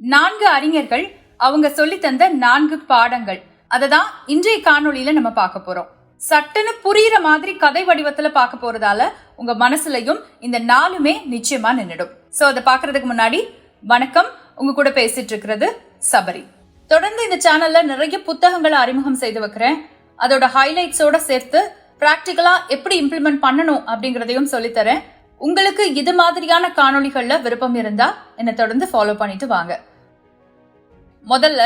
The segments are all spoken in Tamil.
நான்கு அறிஞர்கள் அவங்க சொல்லி தந்த நான்கு பாடங்கள். அதை தான் இன்றைய காணொளியில நம்ம பார்க்க போறோம். சட்டுன்னு புரியுற மாதிரி கதை வடிவத்துல பார்க்க போறதால உங்க மனசுலயும் இந்த நாலுமே நிச்சயமா நின்றுடும் சோ அதை பார்க்கறதுக்கு முன்னாடி வணக்கம். உங்க கூட பேசிட்டு இருக்கிறது சபரி. தொடர்ந்து இந்த சேனல்ல நிறைய புத்தகங்களை அறிமுகம் செய்து வைக்கிறேன். அதோட ஹைலைட்ஸோட சேர்த்து பிராக்டிக்கலா எப்படி இம்ப்ளிமெண்ட் பண்ணணும் அப்படிங்கறதையும் சொல்லித்தரேன். உங்களுக்கு இது மாதிரியான காணொளிகள்ல விருப்பம் இருந்தா என்னை தொடர்ந்து ஃபாலோ பண்ணிட்டு வாங்க. முதல்ல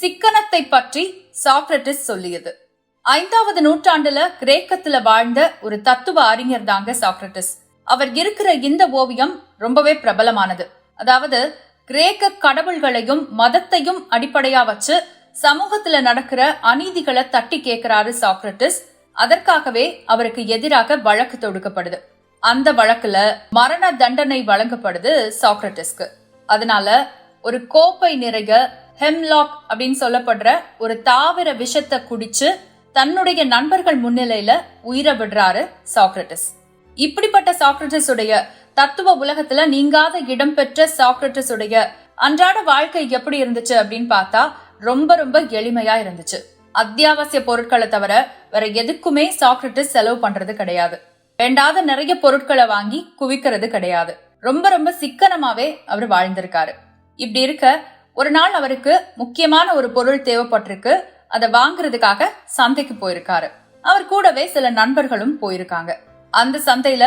சிக்கனத்தை பற்றி சாக்ரட்டிஸ் சொல்லியது. ஐந்தாவது நூற்றாண்டுல கிரேக்கத்துல வாழ்ந்த ஒரு தத்துவ அறிஞர் தாங்க சாக்ரட்டிஸ். அவர் இருக்கிற இந்த ஓவியம் ரொம்பவே பிரபலமானது. அதாவது கிரேக்க கடவுள்களையும் மதத்தையும் அடிப்படையா வச்சு சமூகத்துல நடக்கிற அநீதிகளை தட்டி கேட்கிறாரு சாக்ரட்டிஸ். அதற்காகவே அவருக்கு எதிராக வழக்கு தொடுக்கப்படுது. அந்த வழக்குல மரண தண்டனை வழங்கப்படுது சாக்ரட்டிஸ்க்கு. அதனால ஒரு கோப்பை நிறைய ஹெம்லாக் அப்படின்னு சொல்லப்படுற ஒரு தாவர விஷத்தை குடிச்சு தன்னுடைய நண்பர்கள் முன்னிலையில உயிரை விடுறாரு சாக்ரட்டிஸ். இப்படிப்பட்ட சாக்ரட்டிஸ் உடைய தத்துவ உலகத்துல நீங்காத இடம் பெற்ற சாக்ரட்டிஸ் உடைய அன்றாட வாழ்க்கை எப்படி இருந்துச்சு அப்படின்னு பார்த்தா ரொம்ப ரொம்ப எளிமையா இருந்துச்சு. அத்தியாவசிய பொருட்களை தவிர வேற எதுக்குமே சாக்ரட்டிஸ் செலவு பண்றது கிடையாது. வேண்டாத நிறைய பொருட்களை வாங்கி குவிக்கிறது கிடையாது. ரொம்ப ரொம்ப சிக்கனமாவே அவர் வாழ்ந்திருக்காரு. இப்படி இருக்க ஒரு நாள் அவருக்கு முக்கியமான ஒரு பொருள் தேவைப்பட்டிருக்கு. அதை வாங்குறதுக்காக சந்தைக்கு போயிருக்காரு. அவர் கூடவே சில நண்பர்களும் போயிருக்காங்க. அந்த சந்தையில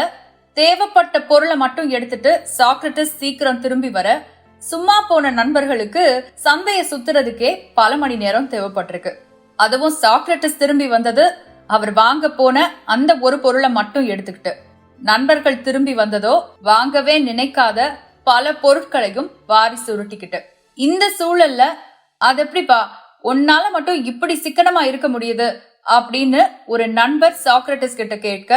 தேவைப்பட்ட பொருளை மட்டும் எடுத்துட்டு சாக்ரட்டிஸ் சீக்கிரம் திரும்பி வர சும்மா போன நண்பர்களுக்கு சந்தையை சுத்துறதுக்கே பல மணி நேரம் தேவைப்பட்டிருக்கு. அதுவும் சாக்ரட்டிஸ் திரும்பி வந்தது அவர் வாங்க போன அந்த ஒரு பொருளை மட்டும் எடுத்துக்கிட்டு. நண்பர்கள் திரும்பி வந்ததோ வாங்கவே நினைக்காத பல பொருட்களையும் வாரி சுருட்டிக்கிட்டு இந்த சூழல்ல அது எப்படிப்பா உன்னால மட்டும் இப்படி சிக்கனமா இருக்க முடியுது அப்படின்னு ஒரு நண்பர் சாக்ரட்டிஸ் கிட்ட கேட்க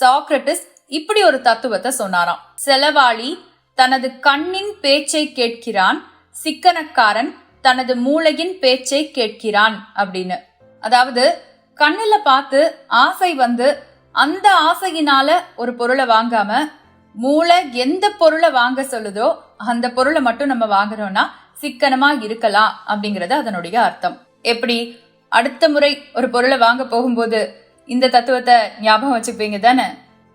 சாக்ரட்டிஸ் இப்படி ஒரு தத்துவத்தை சொன்னாராம். செலவாளி தனது கண்ணின் பேச்சை கேட்கிறான் சிக்கனக்காரன் தனது மூளையின் பேச்சை கேட்கிறான் அப்படின்னு. அதாவது கண்ணில பார்த்து ஆசை வந்து அந்த ஆசையினால ஒரு பொருளை வாங்காம மூளை எந்த பொருளை வாங்க சொல்லுதோ அந்த பொருளை மட்டும் நம்ம வாங்குறோம்னா சிக்கனமா இருக்கலாம் அப்படிங்கறது அதனுடைய அர்த்தம். எப்படி? அடுத்த முறை ஒரு பொருளை வாங்க போகும்போது இந்த தத்துவத்தை ஞாபகம் வச்சுப்பீங்க தானே?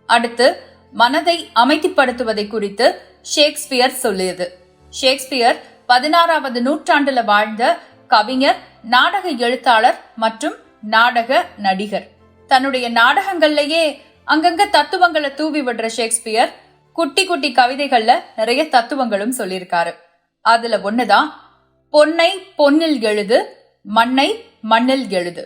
அடுத்து மனதை அமைதிப்படுத்துவதை குறித்து ஷேக்ஸ்பியர் சொல்லியது. ஷேக்ஸ்பியர் பதினாறாவது நூற்றாண்டுல வாழ்ந்த கவிஞர் நாடக எழுத்தாளர் மற்றும் நாடக நடிகர். தன்னுடைய நாடகங்கள்லயே அங்கங்க தத்துவங்களை தூவி விடுற ஷேக்ஸ்பியர் குட்டி குட்டி கவிதைகள்ல நிறைய தத்துவங்களும் சொல்லியிருக்காரு. அதுல ஒண்ணுதான். பொன்னை பொன்னில் எழுது மண்ணை மண்ணில் எழுது.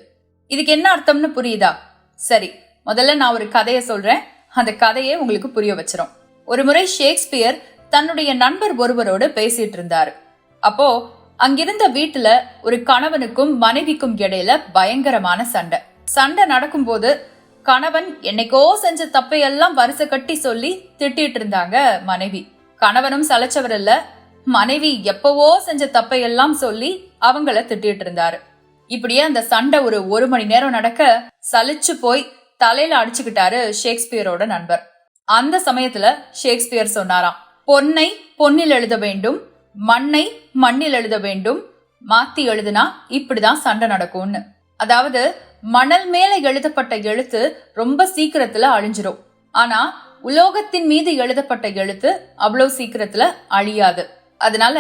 இதுக்கு என்ன அர்த்தம்னு புரியுதா? சரி முதல்ல நான் ஒரு கதையை சொல்றேன். அந்த கதையை உங்களுக்கு புரிய வச்சிரும். ஒரு முறை ஷேக்ஸ்பியர் தன்னுடைய நண்பர் ஒருவரோடு பேசிட்டு இருந்தாரு. அப்போ அங்கிருந்த வீட்டுல ஒரு கணவனுக்கும் மனைவிக்கும் இடையில பயங்கரமான சண்டை. சண்டை நடக்கும்போது கணவன் என்னைக்கோ செஞ்ச தப்பையெல்லாம் வரிசை கட்டி சொல்லி திட்டிட்டு இருந்தாங்க மனைவி. கணவனும் சலைச்சவர் இல்ல மனைவி எப்பவோ செஞ்ச தப்பையெல்லாம் சொல்லி அவங்கள திட்டிட்டு இருந்தாரு. இப்படியே அந்த சண்டை ஒரு ஒரு மணி நேரம் நடக்க சலிச்சு போய் தலையில அடிச்சுக்கிட்டாரு ஷேக்ஸ்பியரோட நண்பர். அந்த சமயத்துல ஷேக்ஸ்பியர் சொன்னாராம் பொன்னை பொன்னில் எழுத வேண்டும் மண்ணை மண்ணில் எழுத வேண்டும் மாத்தி எழுதுனா இப்படிதான் சண்டை நடக்கும்னு. அதாவது மணல் மேல எழுதப்பட்ட எழுத்து ரொம்ப சீக்கிரத்துல அழிஞ்சிரும். ஆனா உலோகத்தின் மீது எழுதப்பட்ட எழுத்து அவ்வளவு சீக்கிரத்துல அழியாது. அதனால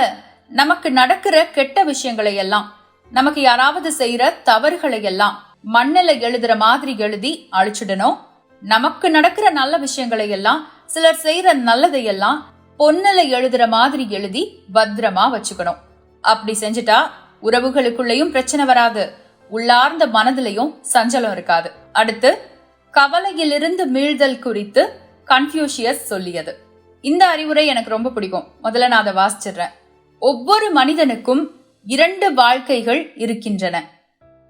நமக்கு நடக்கிற கெட்ட விஷயங்களை எல்லாம் நமக்கு யாராவது செய்யற தவறுகளை எல்லாம் மண்ணில எழுதுற மாதிரி எழுதி அழிச்சிடணும். நமக்கு நடக்கிற நல்ல விஷயங்களை எல்லாம் சிலர் செய்யற நல்லதையெல்லாம் பொன்னில எழுதுற மாதிரி எழுதி பத்திரமா வச்சுக்கணும். அப்படி செஞ்சுட்டா உறவுகளுக்குள்ளேயும் பிரச்சனை வராது. உள்ளார்ந்த மனதிலையும் சஞ்சலம் இருக்காது. அடுத்து கவலையிலிருந்து மீள்தல் குறித்து கன்ஃபியூஷியஸ் சொல்லியது. இந்த அறிவுரை எனக்கு ரொம்ப பிடிக்கும். முதல்ல நான் அதை வாசிச்சிடுறேன். ஒவ்வொரு மனிதனுக்கும் இரண்டு வாழ்க்கைகள் இருக்கின்றன.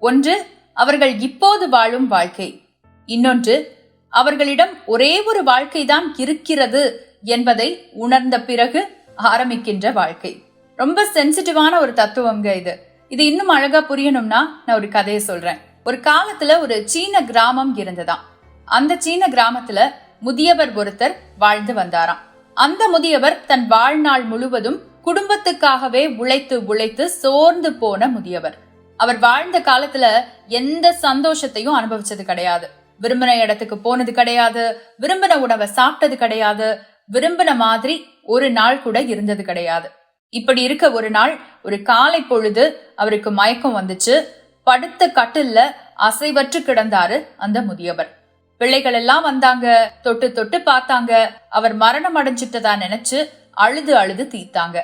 ஒன்று அவர்கள் இப்போது வாழும் வாழ்க்கை. இன்னொன்று அவர்களிடம் ஒரே ஒரு வாழ்க்கைதான் இருக்கிறது என்பதை உணர்ந்த பிறகு ஆரம்பிக்கின்ற வாழ்க்கை. ரொம்ப சென்சிட்டிவான ஒரு தத்துவங்க இது. இது இன்னும் அழகா புரியணும்னா நான் ஒரு கதையை சொல்றேன். ஒரு காலத்துல ஒரு சீன கிராமம் இருந்ததாம். அந்த சீன கிராமத்துல முதியவர் ஒருத்தர் வாழ்ந்து வந்தாராம். அந்த முதியவர் தன் வாழ்நாள் முழுவதும் குடும்பத்துக்காகவே உழைத்து உழைத்து சோர்ந்து போன முதியவர். அவர் வாழ்ந்த காலத்துல எந்த சந்தோஷத்தையும் அனுபவிச்சது கிடையாது. விரும்பின இடத்துக்கு போனது கிடையாது விரும்பின உணவை சாப்பிட்டது கிடையாது விரும்பின மாதிரி ஒரு நாள் கூட இருந்தது கிடையாது. இப்படி இருக்க ஒரு நாள் ஒரு காலை பொழுது அவருக்கு மயக்கம் வந்துச்சு. படுத்த கட்டில்ல அசைவற்று கிடந்தாரு அந்த முதியவர். பிள்ளைகள் எல்லாம் வந்தாங்க. தொட்டு தொட்டு பார்த்தாங்க. அவர் மரணம் அடைஞ்சிட்டதா நினைச்சு அழுது அழுது தீத்தாங்க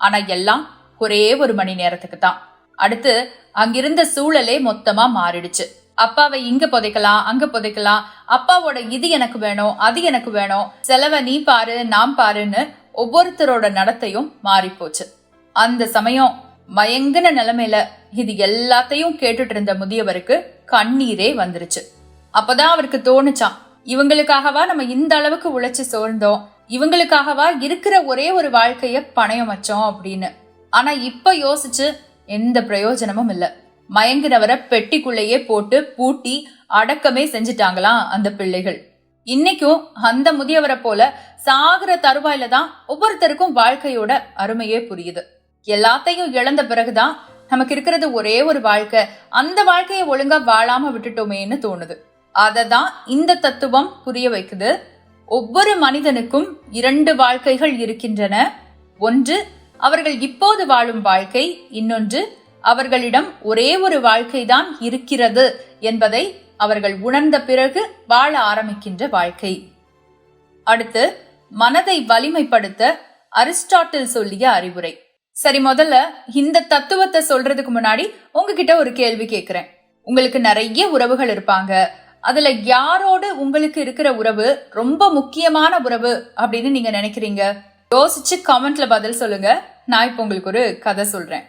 ஆனா எல்லாம் ஒரே ஒரு மணி நேரத்துக்கு தான். அடுத்து அங்கிருந்த சூழலே மொத்தமா மாறிடுச்சு. அப்பாவை இங்க புதைக்கலாம் அங்க புதைக்கலாம். அப்பாவோட இது எனக்கு வேணும் அது எனக்கு வேணும். செலவை நீ பாரு நாம் பாருன்னு ஒவ்வொருத்தரோட நடத்தையும் மாறி போச்சு அந்த சமயம் மயங்கின நிலைமையில இது எல்லாத்தையும் கேட்டுட்டு இருந்த முதியவருக்கு கண்ணீரே வந்துருச்சு. அப்பதான் அவருக்கு தோணுச்சான் இவங்களுக்காகவா நம்ம இந்த அளவுக்கு உழைச்சு சோர்ந்தோம்? இவங்களுக்காகவா இருக்கிற ஒரே ஒரு வாழ்க்கைய பணயம் வச்சோம் அப்படின்னு. ஆனா இப்ப யோசிச்சு எந்த பிரயோஜனமும் இல்ல. மயங்கினவரை பெட்டிக்குள்ளேயே போட்டு பூட்டி அடக்கமே செஞ்சிட்டாங்களாம் அந்த பிள்ளைகள். இன்னைக்கும் அந்த முதியவரை போல சாகிற தருவாயில தான் ஒவ்வொருத்தருக்கும் வாழ்க்கையோட அருமையே புரியுது. எல்லாத்தையும் இழந்த பிறகுதான் நமக்கு இருக்கிறது ஒரே ஒரு வாழ்க்கை. அந்த வாழ்க்கையை ஒழுங்கா வாழாம விட்டுட்டோமேன்னு தோணுது. அதை தான் இந்த தத்துவம் புரிய வைக்குது. ஒவ்வொரு மனிதனுக்கும் இரண்டு வாழ்க்கைகள் இருக்கின்றன. ஒன்று அவர்கள் இப்போது வாழும் வாழ்க்கை. இன்னொன்று அவர்களிடம் ஒரே ஒரு வாழ்க்கைதான் இருக்கிறது என்பதை அவர்கள் உணர்ந்த பிறகு வாழ ஆரம்பிக்கின்ற வாழ்க்கை. அடுத்து மனதை வலிமைப்படுத்த அரிஸ்டாட்டில் சொல்லிய அறிவுரை. சரி முதல்ல இந்த தத்துவத்தை சொல்றதுக்கு முன்னாடி உங்ககிட்ட ஒரு கேள்வி கேக்குறேன். உங்களுக்கு நிறைய உறவுகள் இருப்பாங்க. அதுல யாரோடு உங்களுக்கு இருக்கிற உறவு ரொம்ப முக்கியமான உறவு அப்படின்னு நீங்க நினைக்கிறீங்க? யோசிச்சு கமெண்ட்ல பதில் சொல்லுங்க. நான் இப்போ உங்களுக்கு ஒரு கதை சொல்றேன்.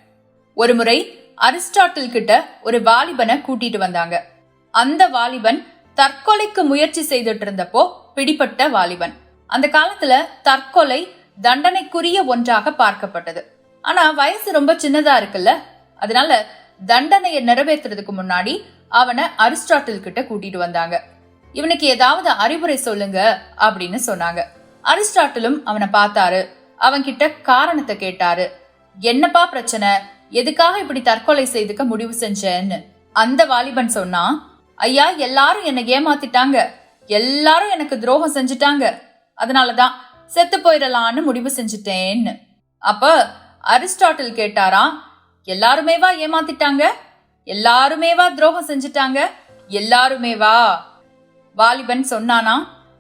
ஒரு முறை அரிஸ்டாட்டில் கிட்ட ஒரு வாலிபனை கூட்டிட்டு வந்தாங்க. அந்த வாலிபன் தற்கொலைக்கு முயற்சி செய்துட்டு இருந்தப்போ பிடிப்பட்ட வாலிபன். அந்த காலத்துல தற்கொலை தண்டனைக்குரிய ஒன்றாக பார்க்கப்பட்டது. ஆனா வயசு ரொம்ப சின்னதா இருக்குல்ல? அதனால தண்டனையை நிறைவேற்றுறதுக்கு முன்னாடி அவனை அரிஸ்டாட்டில் கிட்ட கூட்டிட்டு வந்தாங்க. இவனுக்கு ஏதாவது அறிவுரை சொல்லுங்க அப்படின்னு சொன்னாங்க. அரிஸ்டாட்டிலும் அவனை பார்த்தாரு. அவன்கிட்ட காரணத்தை கேட்டாரு. என்னப்பா பிரச்சனை? எதுக்காக இப்படி தற்கொலை செய்துக்க முடிவு செஞ்சேன்னு? அந்த வாலிபன் சொன்னான் ஐயா எல்லாரும் என்னை ஏமாத்திட்டாங்க. எல்லாரும் எனக்கு துரோகம் செஞ்சுட்டாங்க. அதனாலதான் செத்து போயிடலான்னு முடிவு செஞ்சுட்டேன்னு. அப்ப அரிஸ்டாட்டில் கேட்டாராம் எல்லாருமேவா ஏமாத்திட்டாங்க? எல்லாருமேவா துரோகம் செஞ்சுட்டாங்க. எல்லாருமேவா வாலிபன் சொன்னானா?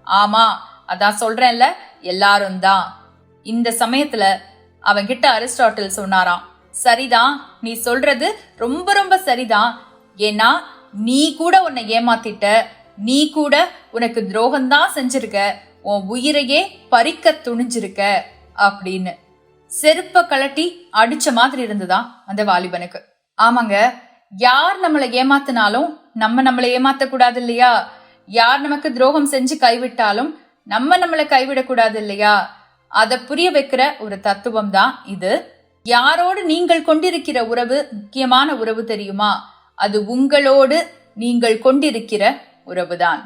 ஆமா அதான் சொல்றேன்ல எல்லாரும் தான். இந்த சமயத்துல அவன்கிட்ட அரிஸ்டாட்டில் சொன்னாராம் சரிதான் நீ சொல்றது ரொம்ப ரொம்ப சரிதான். ஏன்னா நீ கூட உன்னை ஏமாத்திட்ட. நீ கூட உனக்கு துரோகம்தான் செஞ்சிருக்க. உன் உயிரையே பறிக்க துணிஞ்சிருக்க. அப்படின்னு செருப்ப கலட்டி அடிச்ச மாதிரி இருந்ததா அந்த வாலிபனுக்கு. ஆமாங்க யார் நம்மளை ஏமாத்தினாலும் நம்ம நம்மளை ஏமாத்தக்கூடாது இல்லையா யார் நமக்கு துரோகம் செஞ்சு கைவிட்டாலும் நம்ம நம்மளை கைவிடக்கூடாது இல்லையா அதை புரிய வைக்கிற ஒரு தத்துவம் தான் இது. யாரோடு நீங்கள் கொண்டிருக்கிற உறவு முக்கியமான உறவு தெரியுமா? அது உங்களோடு நீங்கள் கொண்டிருக்கிற உறவுதான்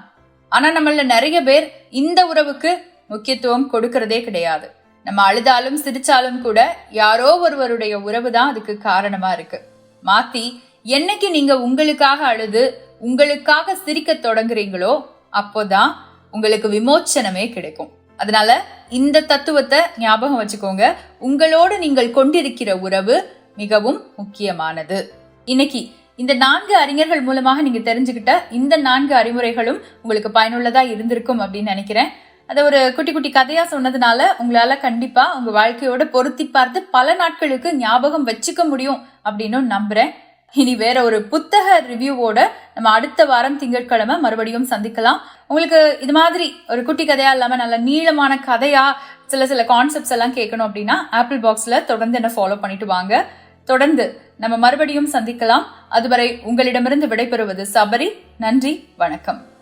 ஆனா நம்மள நிறைய பேர் இந்த உறவுக்கு முக்கியத்துவம் கொடுக்கறதே கிடையாது. நம்ம அழுதாலும் சிரிச்சாலும் கூட யாரோ ஒருவருடைய உறவு தான் அதுக்கு காரணமா இருக்கு. மாத்தி என்னைக்கு நீங்க உங்களுக்காக அழுது உங்களுக்காக சிரிக்க தொடங்குறீங்களோ அப்போதான் உங்களுக்கு விமோச்சனமே கிடைக்கும். அதனால இந்த தத்துவத்தை ஞாபகம் வச்சுக்கோங்க. உங்களோடு நீங்கள் கொண்டிருக்கிற உறவு மிகவும் முக்கியமானது. இன்னைக்கு இந்த நான்கு அறிஞர்கள் மூலமாக நீங்க தெரிஞ்சுக்கிட்ட இந்த நான்கு அறிமுறைகளும் உங்களுக்கு பயனுள்ளதா இருந்திருக்கும் அப்படின்னு நினைக்கிறேன். அதை ஒரு குட்டி குட்டி கதையா சொன்னதுனால உங்களால கண்டிப்பா உங்க வாழ்க்கையோட பொருத்தி பார்த்து பல நாட்களுக்கு ஞாபகம் வச்சுக்க முடியும் அப்படின்னு நம்புறேன். இனி வேற ஒரு புத்தக ரிவ்யூவோட நம்ம அடுத்த வாரம் திங்கட்கிழமை மறுபடியும் சந்திக்கலாம். உங்களுக்கு இது மாதிரி ஒரு குட்டி கதையா இல்லாம நல்ல நீளமான கதையா சில சில கான்செப்ட்ஸ் எல்லாம் கேட்கணும் அப்படின்னா ஆப்பிள் பாக்ஸ்ல தொடர்ந்து என்ன ஃபாலோ பண்ணிட்டு வாங்க. தொடர்ந்து நம்ம மறுபடியும் சந்திக்கலாம். அதுவரை உங்களிடமிருந்து விடைபெறுவது சபரி. நன்றி வணக்கம்.